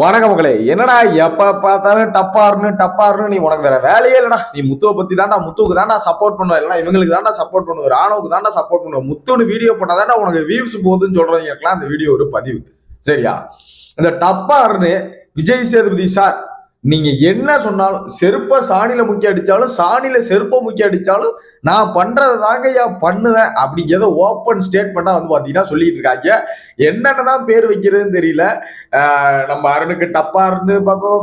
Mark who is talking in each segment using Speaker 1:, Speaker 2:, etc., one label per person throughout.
Speaker 1: வணக்கம் மக்களே. என்னடா எப்ப பார்த்தாலும் டப்பாருன்னு டப்பாருன்னு நீ உனக்கு வேற வேலையே இல்லடா. நீ முத்துவை பத்தி தான்டா முத்துவுக்கு தான்டா சப்போர்ட் பண்ணுவ இல்லைனா இவங்களுக்கு தான்டா சப்போர்ட் பண்ணுவ ராணுவுக்கு தான்டா சப்போர்ட் பண்ணுவ முத்துன்னு வீடியோ போட்டா தானே உனக்கு வியூஸ் போகுதுன்னு சொல்றவங்களுக்குலாம் அந்த வீடியோ ஒரு பதிவு. சரியா? இந்த டப்பாருன்னு விஜய் சேதுபதி சார் நீங்க என்ன சொன்னாலும் செருப்ப சாணியில முக்கி அடிச்சாலும் சாணியில செருப்ப முக்கி அடிச்சாலும் நான் பண்றது தாங்க பண்ணுவேன் அப்படிங்கிறத ஓப்பன் ஸ்டேட்மெண்டா வந்து பாத்தீங்கன்னா சொல்லிட்டு இருக்காங்க. என்னென்னதான் பேர் வைக்கிறதுன்னு தெரியல. நம்ம அருணுக்கு டப்பா இருந்து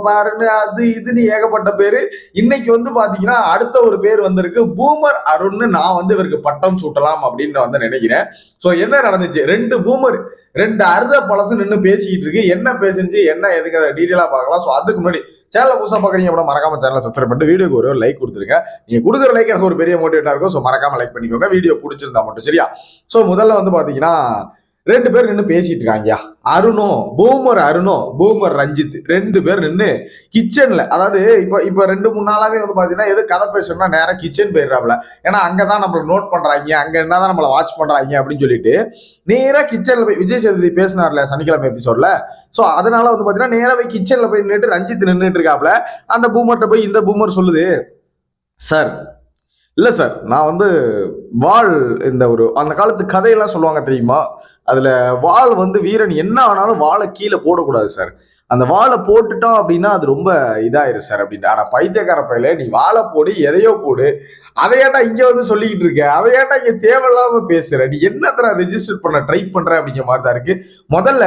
Speaker 1: பாருன்னு அது இதுன்னு ஏகப்பட்ட பேரு. இன்னைக்கு வந்து பாத்தீங்கன்னா அடுத்த ஒரு பேர் வந்திருக்கு. பூமர் அருண்னு நான் வந்து இவருக்கு பட்டம் சூட்டலாம் அப்படின்னு வந்து நினைக்கிறேன். சோ என்ன நடந்துச்சு? ரெண்டு பூமர். ரெண்டு அறுத பழசு நின்று பேசிக்கிட்டு இருக்கு. என்ன பேசுச்சு என்ன எதுக்கு டீட்டெயிலாக பார்க்கலாம். சோ அதுக்கு முன்னாடி சேனலை புதுசாக பார்க்குறீங்க அப்படின்னா மறக்காம சேனலை சப்ஸ்கிரைப் பண்ணிட்டு வீடியோக்கு ஒரு லைக் கொடுத்துருங்க. நீங்கள் கொடுக்குற லைக் எனக்கு ஒரு பெரிய மோட்டிவேட்டாக இருக்கும். ஸோ மறக்காம லைக் பண்ணிக்கோங்க. வீடியோ பிடிச்சிருந்தா மட்டும் சரியா? ஸோ முதல்ல வந்து பாத்தீங்கன்னா ரெண்டு பேர் நின்று பேசிட்டு இருக்காங்கயா அருணும் பூமர் அருணும் பூமர் ரஞ்சித். ரெண்டு பேர் நின்று கிச்சன்ல அதாவது இப்போ இப்போ ரெண்டு மூணு நாளாவே வந்து பாத்தீங்கன்னா எது கதை பேசணும்னா நேரம் கிச்சன் போயிடுறாப்ல ஏன்னா அங்கதான் நம்மள நோட் பண்றாங்க அங்க என்னதான் நம்மள வாட்ச் பண்றாங்க அப்படின்னு சொல்லிட்டு நேரா கிச்சன்ல போய் விஜய் சேதுபதி பேசினார்ல சனிக்கிழமை எபிசோட்ல சோ அதனால வந்து பாத்தீங்கன்னா நேரா போய் கிச்சன்ல போய் நின்றுட்டு ரஞ்சித் நின்றுட்டு இருக்காப்ல அந்த பூமர்ட்ட போய் இந்த பூமர் சொல்லுது சார் இல்லை சார் நான் வந்து வாள் இந்த ஒரு அந்த காலத்து கதையெல்லாம் சொல்லுவாங்க தெரியுமா? அதில் வாள் வந்து வீரன் என்ன ஆனாலும் வாளை கீழே போடக்கூடாது சார் அந்த வாளை போட்டுட்டோம் அப்படின்னா அது ரொம்ப இதாயிரும் சார் அப்படின்ட்டு. ஆனால் பைத்தியக்கார பையில நீ வாழை போடு எதையோ போடு. அதையாட்டா இங்கே வந்து சொல்லிக்கிட்டு இருக்க? அதையாட்டா இங்கே தேவையில்லாமல் பேசுகிற நீ என்னத்தர ரெஜிஸ்டர் பண்ண ட்ரை பண்ணுற அப்படிங்கிற மாதிரி தான் இருக்கு. முதல்ல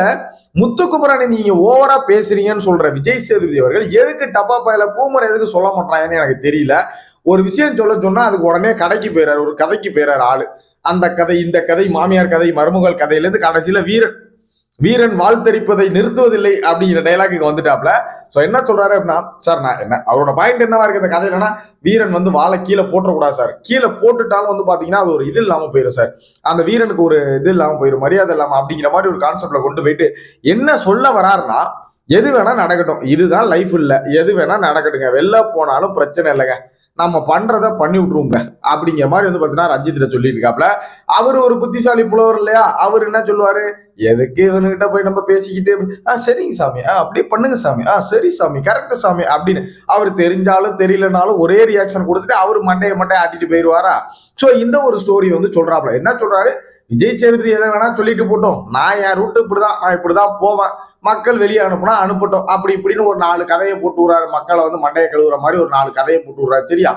Speaker 1: முத்துக்குமரனை நீங்க ஓவரா பேசுறீங்கன்னு சொல்ற விஜய் சேதுபதி அவர்கள் எதுக்கு டப்பா பையில பூமரை எதுக்கு சொல்ல மாட்டாங்கன்னு எனக்கு தெரியல. ஒரு விஷயம் சொல்ல சொன்னா அதுக்கு உடனே கடைக்கு போயிறாரு ஒரு கதைக்கு போயிறாரு ஆளு. அந்த கதை இந்த கதை மாமியார் கதை மருமகள் கதையிலேருந்து கடைசியில வீரன். வீரன் வாழ்த்தரிப்பதை நிறுத்துவதில்லை அப்படிங்கிற டைலாக்கு வந்துட்டாப்ல சோ என்ன சொல்றாரு அப்படின்னா சார் நான் என்ன அவரோட பாயிண்ட் என்னவா இருக்கு? இந்த கதையிலனா வீரன் வந்து வாழை கீழே போட்டக்கூடாது சார் கீழே போட்டுட்டாலும் வந்து பாத்தீங்கன்னா அது ஒரு இது இல்லாம போயிடும் சார் அந்த வீரனுக்கு ஒரு இது இல்லாம போயிடும் மரியாதை இல்லாம அப்படிங்கிற மாதிரி ஒரு கான்செப்ட்ல கொண்டு போயிட்டு என்ன சொல்ல வராருன்னா எது வேணா நடக்கட்டும். இதுதான் லைஃப் இல்லை. எது வேணா நடக்கட்டுங்க. வெளில போனாலும் பிரச்சனை இல்லைங்க. நம்ம பண்றத பண்ணி விட்டுருவோங்க. அப்படிங்கிற மாதிரி வந்து பாத்தீங்கன்னா ரஞ்சித்கிட்ட சொல்லிட்டு இருக்காப்ல அவர் ஒரு புத்திசாலி புலவர் இல்லையா? அவர் என்ன சொல்லுவாரு? எதுக்கு இவனுகிட்ட போய் நம்ம பேசிக்கிட்டு ஆ சரிங்க சாமி. ஆ அப்படியே பண்ணுங்க சாமி. ஆ சரி சாமி. கரெக்ட் சாமி அப்படின்னு. அவர் தெரிஞ்சாலும் தெரியலனாலும் ஒரே ரியாக்ஷன் கொடுத்துட்டு அவர் மண்டையை மண்டையை ஆட்டிட்டு போயிடுவாரா சோ இந்த ஒரு ஸ்டோரி வந்து சொல்றாப்ல என்ன சொல்றாரு? விஜய் சேதுபதி எதை வேணா சொல்லிட்டு போட்டோம். நான் என் ரூட்டு இப்படிதான். நான் இப்படிதான் போவேன். மக்கள் வெளியே அனுப்புனா அனுப்பட்டும். அப்படி இப்படின்னு ஒரு நாலு கதையை போட்டு விடுறாரு. மக்களை வந்து மண்டையை கழுவுற மாதிரி ஒரு நாலு கதையை போட்டு விடுறாரு. சரியா?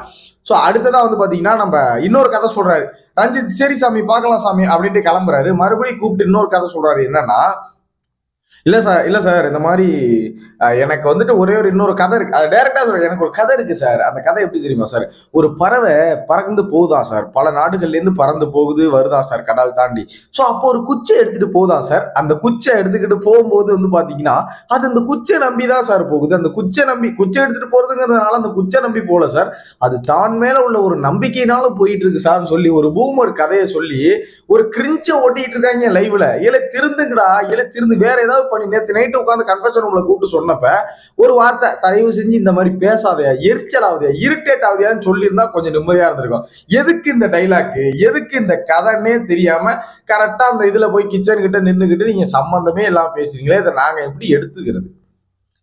Speaker 1: சோ அடுத்ததா வந்து பாத்தீங்கன்னா நம்ம இன்னொரு கதை சொல்றாரு. ரஞ்சித் சரி சாமி பார்க்கலாம் சாமி அப்படின்ட்டு கிளம்புறாரு. மறுபடியும் கூப்பிட்டு இன்னொரு கதை சொல்றாரு. என்னன்னா இல்ல சார் இல்ல சார் இந்த மாதிரி எனக்கு வந்துட்டு ஒரே ஒரு இன்னொரு கதை இருக்கு. அது டைரக்டா சொல்றேன். எனக்கு ஒரு கதை இருக்கு சார் அந்த கதை எப்படி தெரியுமா சார் ஒரு பறவை பறந்து போகுதான் சார் பல நாடுகள்ல இருந்து பறந்து போகுது வருதான் சார் கடல் தாண்டி. சோ அப்போ ஒரு குச்சை எடுத்துட்டு போகுதான் சார் அந்த குச்சை எடுத்துக்கிட்டு போகும்போது வந்து பாத்தீங்கன்னா அது அந்த குச்சை நம்பி தான் சார் போகுது. அந்த குச்சை நம்பி குச்சை எடுத்துட்டு போறதுங்கிறதுனால அந்த குச்சை நம்பி போல சார் அது தான் மேல உள்ள ஒரு நம்பிக்கையினால போயிட்டு இருக்கு சார்னு சொல்லி ஒரு பூமர் கதையை சொல்லி ஒரு கிரிஞ்ச ஓட்டிட்டு இருக்காங்க லைவ்ல ஏல திருந்துங்கடா ஏல திருந்து வேற ஏதாவது பண்ணி நேற்று நைட்டு உட்காந்து கன்ஃபெஷன் ரூம்ல கூப்பிட்டு சொன்னப்ப ஒரு வார்த்தை தயவு செஞ்சு இந்த மாதிரி பேசாதையா எரிச்சல் ஆகுதையா இரிட்டேட் ஆகுதையான்னு சொல்லியிருந்தா கொஞ்சம் நிம்மதியா இருந்திருக்கும். எதுக்கு இந்த டைலாக் எதுக்கு இந்த கதைன்னே தெரியாம கரெக்டா அந்த இதுல போய் கிச்சன் கிட்ட நின்னுகிட்டு நீங்க சம்பந்தமே எல்லாம் பேசுறீங்களே இதை நாங்க எப்படி எடுத்துக்கிறது?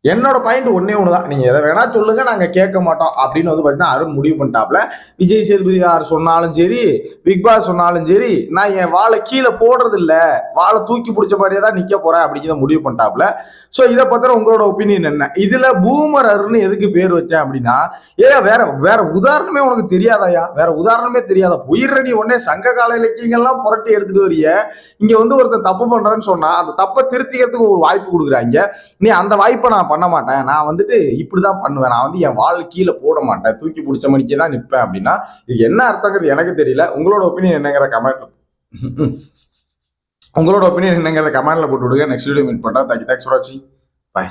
Speaker 1: என்னோட பாயிண்ட் ஒன்னே ஒண்ணுதான். நீங்க எதை வேணா சொல்லுங்க நாங்க கேட்க மாட்டோம் அப்படின்னு வந்து பாத்தீங்கன்னா அருண் முடிவு பண்ணிட்டாப்ல விஜய் சேதுபதி யார் சொன்னாலும் சரி பிக் பாஸ் சொன்னாலும் சரி நான் என் வாழை கீழே போடுறது இல்ல வாழை தூக்கி பிடிச்ச மாதிரியே தான் நிக்க போறேன் அப்படிங்கிறத முடிவு பண்ணிட்டாப்ல சோ இதை பத்தின உங்களோட ஒப்பீனியன் என்ன? இதுல பூமர் அருண் எதுக்கு பேர் வச்சேன் அப்படின்னா ஏ வேற வேற உதாரணமே உனக்கு தெரியாதாயா? வேற உதாரணமே தெரியாதா? உயிரடி உடனே சங்க கால இலக்கியங்கள்லாம் புரட்டி எடுத்துட்டு வரிய. இங்க வந்து ஒருத்தன் தப்பு பண்றேன்னு சொன்னா அந்த தப்பை திருத்திக்கிறதுக்கு ஒரு வாய்ப்பு கொடுக்குறாங்க. நீ அந்த வாய்ப்பை நான் பண்ண மாட்டேன். நான் வந்துட்டு இப்படி தான் பண்ணுவேன். நான் வந்து என் வாழ் கீழே போட மாட்டேன். தூக்கி பிடிச்ச மணிக்கே தான் நிற்பேன் அப்படின்னா இது என்ன அர்த்தங்கிறது எனக்கு தெரியல. உங்களோட ஒப்பீனியன் என்னங்கிற கமெண்ட் உங்களோட ஒப்பீனியன் என்னங்கிறத கமெண்ட்ல போட்டு விடுங்க. நெக்ஸ்ட் வீடியோ மீட் பண்ணுறேன் தேங்க்யூ தேங்க்ஸ் ஃபார் வாட்சிங் பாய்